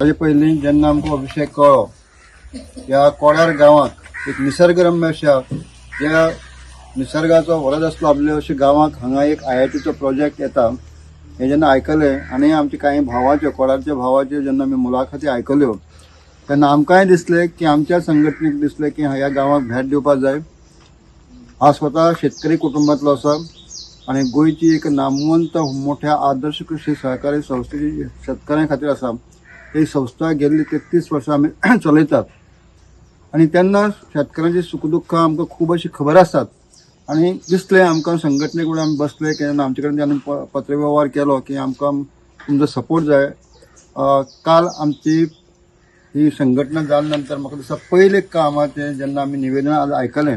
ताजे पयलीं जेन्ना आमकां अभिषेक कळ्ळो ह्या कोड्यार गांवांत एक निसर्गरम्य अशा ज्या निसर्गाचो वरद आसलो आपल्या अशें गांवांत हांगा एक आय आय टीचो प्रोजेक्ट येता. हे जेन्ना आयकलें आनी आमचे काही भावाच्यो कोडारच्या भावाच्यो जेन्ना आमी मुलाखती आयकल्यो तेन्ना आमकांय दिसलें की आमच्या संघटनेक दिसलें की ह्या गांवांक भेट दिवपाक जाय. हा स्वता शेतकरी कुटुंबातलो आसा आणि गोंयची एक नामवंत मोठ्या आदर्श कृषी सहकारी संस्थेची शेतकऱ्यां खातीर आसा. ही संस्था गेल्ली तेत्तीस वर्सां आमी चलयतात आणि तेन्ना शेतकऱ्यांची सुखदुःख आमकां खूब अशी खबर आसात आणि दिसलें आमकां संघटने कडेन आमी बसले केन्ना आमचे कडेन जेन्ना प- पत्रव्यवहार केलो की आमकां तुमचो सपोर्ट जाय. काल आमची ही संघटना जाल्या नंतर म्हाका दिसता पयलें तें जेन्ना आमी निवेदन आयकलें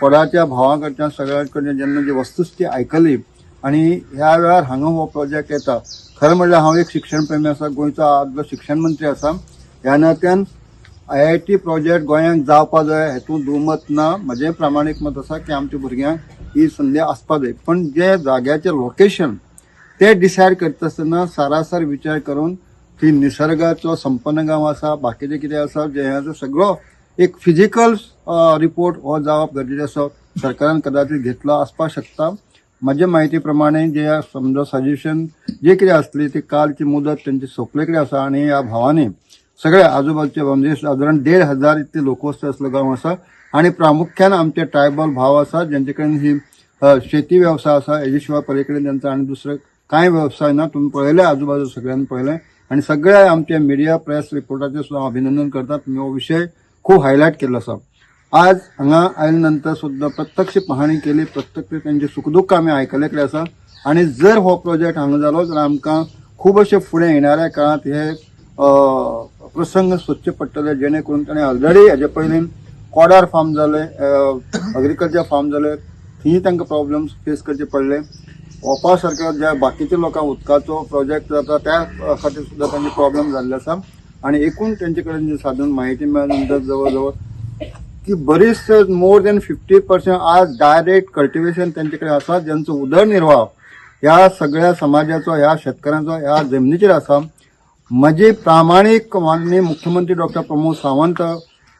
कोडाच्या भावां कडच्यान सगळ्या कडच्यान जेन्ना जी वस्तुस्थिती आयकली आनी ह्या वेळार हांगा हो प्रोजेक्ट येता. खरें म्हणल्यार हांव एक शिक्षण प्रेमी आसा गोंयचो आदलो शिक्षण मंत्री आसा ह्या नात्यान आय आय टी प्रोजेक्ट गोंयांत जावपा जाय हेतून दुमत ना. म्हजें प्रामाणीक मत आसा की आमच्या भुरग्यांक ही संदी आसपा जाय. पण जे जाग्याचें लोकेशन ते डिसायड करता आसतना सारासार विचार करून ती निसर्गाचो संपन्न गांव आसा बाकीचें कितें आसा जे आसा सगळो एक फिजिकल रिपोर्ट हो जावप गरजेचो आसा. सरकारान कदाचित घेतलो आसपाक शकता. म्हणजे माझ्या म्हायती जे समजा सजेशन जे कितें आसली ती कालची मुदत त्यांची सोंपले कडेन आसा आनी ह्या भावांनी सगळ्या आजूबाजूचे म्हणजे सादारण देड हजार इतली लोकवस्ती असलं गांव आसा आणि प्रामुख्यान आमचे ट्रायबल भाव आसा जेंचे कडेन ही शेती वेवसाय आसा हेजे शिवाय त्यांचा आणि दुसरं आनी व्यवसाय कांय वेवसाय ना तुम्ही पळयले आजूबाजू सगळ्यांनी पळयले आणि सगळ्या आमच्या मिडिया प्रेस रिपोर्टाचे सुद्धा अभिनंदन करतात. तुम्ही हो विषय खूप हायलाईट केला आसा आज हांगा आयल्या नंतर सुद्धा प्रत्यक्ष पाहणी केली प्रत्यक्ष त्यांचे सुखदुःख आम्ही आयकले कडेन आसा आणि जर हो प्रोजेक्ट हांगा जालो जाल्यार आमकां खूब अशे फुडें येणाऱ्या काळांत हे प्रसंग सोदचे पडटले जेणे करून ताणें ऑलरेडी हेजे पयलीं कोडार फार्म जाले अग्रिकल्चर फार्म जाले थंय तांकां प्रॉब्लम्स फेस करचे पडले. ओपा सारक्या ज्या बाकीच्या लोकांक उदकाचो प्रोजेक्ट जाता त्या खातीर सुद्दां तांचे प्रॉब्लम जाल्ले आसा आनी एकूण तेंचे कडेन जी साधन म्हायती मेळ्ळे नंतर जवळ जवळ की बरीच मोर दॅन फिफ्टी पर्सेंट आज डायरेक्ट कल्टिवेशन त्यांचे कडेन आसा ज्यांचो उदरनिर्वाह ह्या सगळ्या समाजाचो ह्या शेतकऱ्यांचो ह्या जमनीचेर आसा म्हजी प्रामाणीक माननीय मुख्यमंत्री डॉक्टर प्रमोद सावंत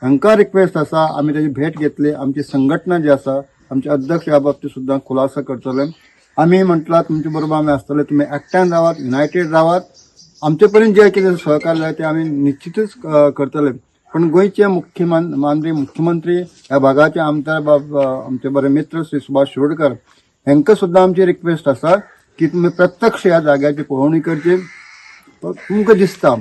हांकां रिक्वेस्ट आसा आमी ताची भेट घेतली. आमची संघटना जी आसा आमचे अध्यक्ष ह्या बाबतीत सुद्दां खुलासा करतले. आमी म्हटलां तुमचे बरोबर आमी आसतले तुमी एकठांय रावात युनायटेड रावात आमचे पर्यंत जे कितें सहकार्य जाय ते आमी निश्चितच करतले. पण गोंयचे मुख्य मान- माननीय मुख्यमंत्री ह्या भागाचे आमदार बाब आमचे बरे मित्र श्री सुभाष शिरोडकर हांकां सुद्दां आमची रिक्वेस्ट आसा की तुमी प्रत्यक्ष ह्या जाग्याची पळोवणी करची. तुमकां दिसता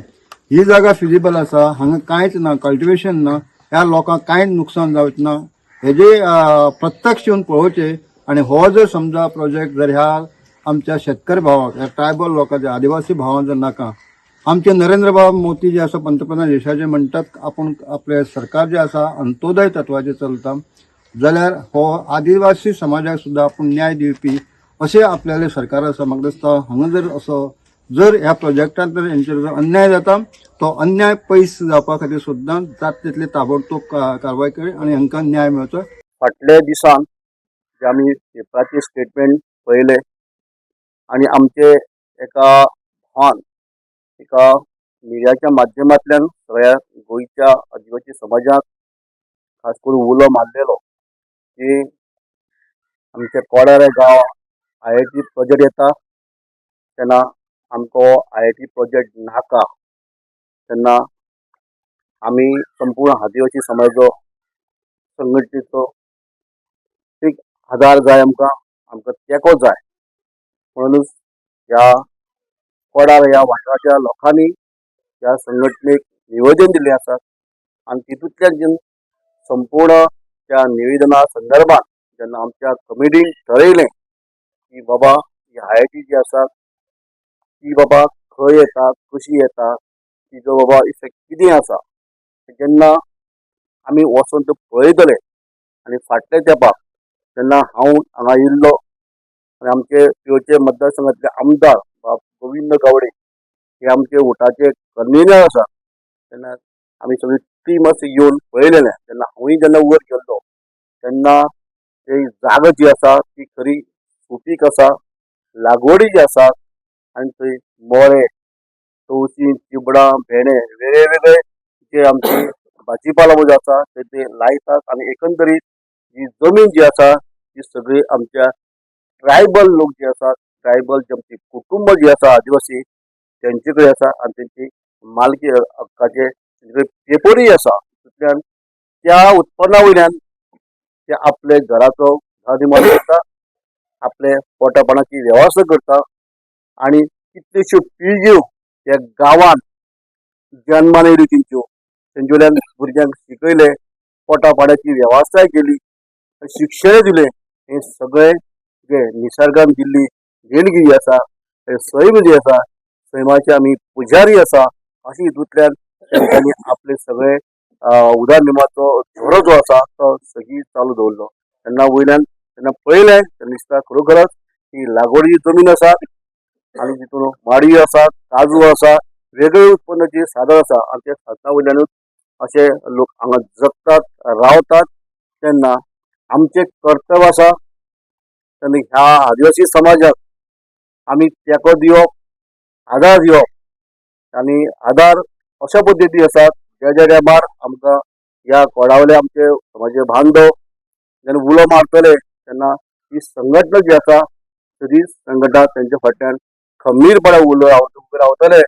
ही जागा फिजिबल आसा हांगा कांयच ना कल्टिवेशन ना ह्या लोकांक कांयच नुकसान जावचें ना. हेजे प्रत्यक्ष येवन पळोवचे आनी हो जर समजा प्रोजेक्ट जर ह्या आमच्या शेतकरी भावाक ह्या ट्रायबल लोकांच्या आदिवासी भावांक जर नाका आमचे नरेंद्र बाबा मोदी जे आसा पंतप्रधान देशाचे म्हणटात आपण आपले सरकार जे आसा अंत्योदय तत्वाचे चलता जाल्यार हो आदिवासी समाजाक सुद्दां आपूण न्याय दिवपी अशें आपल्याले सरकार आसा म्हाका दिसता. हांगा जर असो जर ह्या प्रोजेक्टात जर हेंचेर जर अन्याय जाता तो अन्याय पयस जावपा खातीर सुद्दां जात तितले ताबडतोब कारवाय करी आनी हांकां न्याय मेळचो. फाटल्या दिसान जे आमी पेपराचे स्टेटमेंट पळयले आनी आमचे एका भावान एका मिडियाच्या माध्यमांतल्यान सगळ्या गोंयच्या आदिवासी समाजाक खास करून उलो मारलेलो की आमचे कोडारे गांव आय आय टी प्रोजेक्ट येता तेन्ना आमकां आय आय टी प्रोजेक्ट नाका. तेन्ना आमी संपूर्ण आदिवासी समाजाचो संघटनेचो एक आदार जाय आमकां आमकां तेंको जाय. म्हणूनच ह्या कोडार ह्या वाठाराच्या लोकांनी ह्या संघटनेक निवेदन दिले असतात. आनी तितूंतल्यान जे संपूर्ण त्या निवेदना संदर्भात जेन्ना आमच्या कमिटीन ठरयलें की बाबा ही आय आय टी जी आसा ती बाबा खंय येता कशी येता तिजो बाबा इफेक्ट कितें आसा जेन्ना आमी वचून तें पळयतले आनी फाटल्या तेंपाक जेन्ना हांव हांगा येयल्लो आनी आमचे पेवचे मतदारसंघातले आमदार गोविंद गावडे हे आमचे वोटाचे कन्व्हिनर आसा तेन्ना आमी सगळी टीम अशी येवन पळयलेलें तेन्ना हांवूय जेन्ना वयर गेल्लो तेन्ना ती जागा जी आसा ती खरी सुपीक आसा लागवडी जी आसा आनी थंय मोळे तवशीं चिबडां भेंडे वेगळे वेगळे जे आमचे भाजीपाला म्हणजे जो आसा ते ते लायतात आनी एकंदरीत ही जमीन जी आसा ती सगळी आमच्या ट्रायबल लोक जे आसात ट्रायबल जे कुटुंब जे आसा आदिवासी तेंचे कडेन आसा आनी तेंची मालकी हक्काचे पेपरूय आसा तितूंतल्यान त्या उत्पन्ना वयल्यान ते आपले घराचो उदरनिर्वाह करता आपले पोटापणाची वेवस्था करता आनी कितल्योश्यो पिळग्यो ह्या गांवांत जन्मान येयल्यो तेंच्यो तेंचे वयल्यान भुरग्यांक शिकयले पोटापाण्याची वेवस्थाय केली शिक्षण दिले हे सगळें जे निसर्गान दिल्ली देणगिरी आसा सैम जी आसा सैमाचे आमी पुजारी आसा अशें हितूंतल्यान तांणी आपले सगळे अं, उदरनिर्वाहाचो जो आसा तो सगळी चालू दवरलो. तेन्ना वयल्यान तेन्ना पळयलें तेन्ना दिसता खरोखरच ही लागवडी जमीन आसा आनी तितून माडी आसा काजू आसा वेगळे उत्पन्नाची साधन आसा आनी त्या साधना वयल्यानूच अशे लोक हांगा जगतात रावतात. तेन्ना आमचें कर्तव्य आसा तेन्ना ह्या आदिवासी समाजाक आमी तेंको दिवप आदार दिवप आनी आदार अशा पद्दती आसात ज्या ज्या टायमार आमकां ह्या कोडावले आमचे समाजे बांधव जेन्ना उलो मारतले तेन्ना ही संघटना जी आसा तरी संघटना तेंच्या फाटल्यान खंबीरपणे उलो राव- रावतले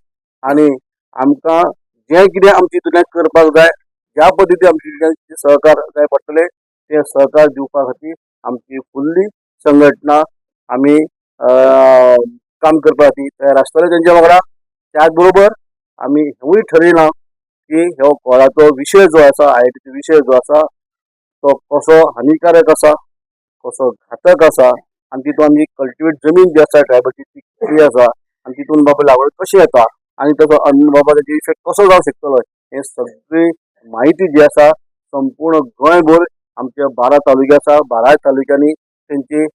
आनी आमकां जें कितें आमचे हितूंतल्यान करपाक जाय ज्या पद्दती आमचे सहकार जाय पडटले ते सहकार दिवपा खातीर आमची फुल्ली संघटना आमी अं, काम करपा खातीर तयार आसतले तेंच्या वांगडा त्याच बरोबर आमी हेवूय ठरयलां की ह्यो कोळाचो विशय जो आसा आयटीचो विशय जो आसा तो कसो हानिकारक आसा कसो घातक आसा आनी तितून आमची कल्टिवेट जमीन जी आसा ट्रायबाची ती कितली आसा आनी तितून बाबा लागवड कशी येता आनी ताचो अन्न बाबा तेजे इफेक्ट कसो जावंक शकतलो हे सगळी माहिती जी आसा संपूर्ण गोंयभर आमच्या बारा तालुके आसा बाराय तालुक्यांनी तेंची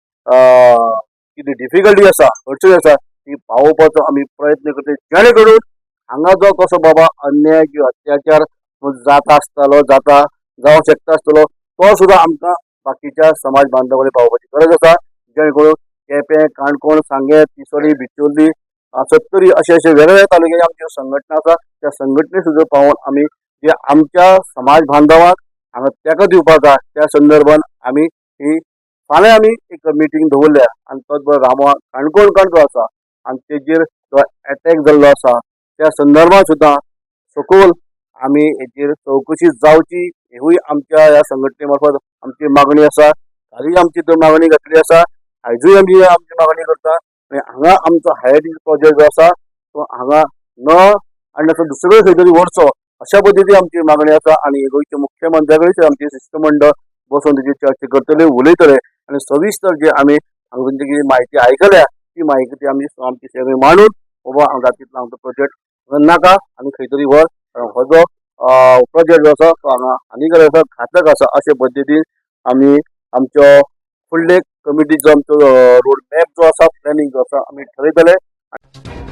कितें डिफिकल्टी आसा अडचणी आसा ती पावोवपाचो आमी प्रयत्न करता जेणे करून हांगा जो कसो बाबा अन्याय किंवा अत्याचार जाता आसतलो जाता जावंक शकता आसतलो तो सुद्दां आमकां बाकीच्या समाज बांधव कडेन पावोवपाची गरज आसा जेणे करून केपें काणकोण सांगें तिसोडी बिचोली सत्तरी अशे अशे वेगवेगळ्या तालुक्याचे आमच्यो संघटना आसा त्या संघटने सुद्दां पावोवन आमी जे आमच्या समाज बांधवांक हांगा तेका दिवपाक जाय त्या संदर्भान आमी ही फाल्यां आमी एक मिटींग दवरल्या. आनी तोच बरो रामा काणकोणकार जो आसा. आनी तेजेर जो एटॅक जाल्लो आसा त्या संदर्भात सुद्दां सखोल आमी हेजेर चवकशी जावची. हेवूय आमच्या ह्या संघटने मार्फत आमची मागणी आसा. हालीं आमची मागणी घातली आसा. आयजूय आमी आमची मागणी करता. आनी हांगा आमचो हायडीज प्रोजेक्ट जो आसा तो हांगा न आनी असो दुसरो खंय तरी व्हरचो अशा पद्दतीन आमची मागणी आसा. आनी गोंयच्या मुख्यमंत्र्या कडेन आमचे शिष्टमंडळ बसून तेची चर्चा करतले उलयतले. आनी सविस्तर जे आमी हांगा जी कितें म्हायती आयकल्या ती म्हायती आमी आमची सगळी मांडून बाबा हांगा तितलो आमचो प्रोजेक्ट नाका आनी खंय तरी व्हर हो जो प्रोजेक्ट जो आसा तो हांगा हानिकारक आसा घातक आसा अशे पद्दतीन आमी आमच्यो फुडले कमिटीचो आमचो रोड मॅप जो आसा प्लॅनिंग जो आसा आमी ठरयतले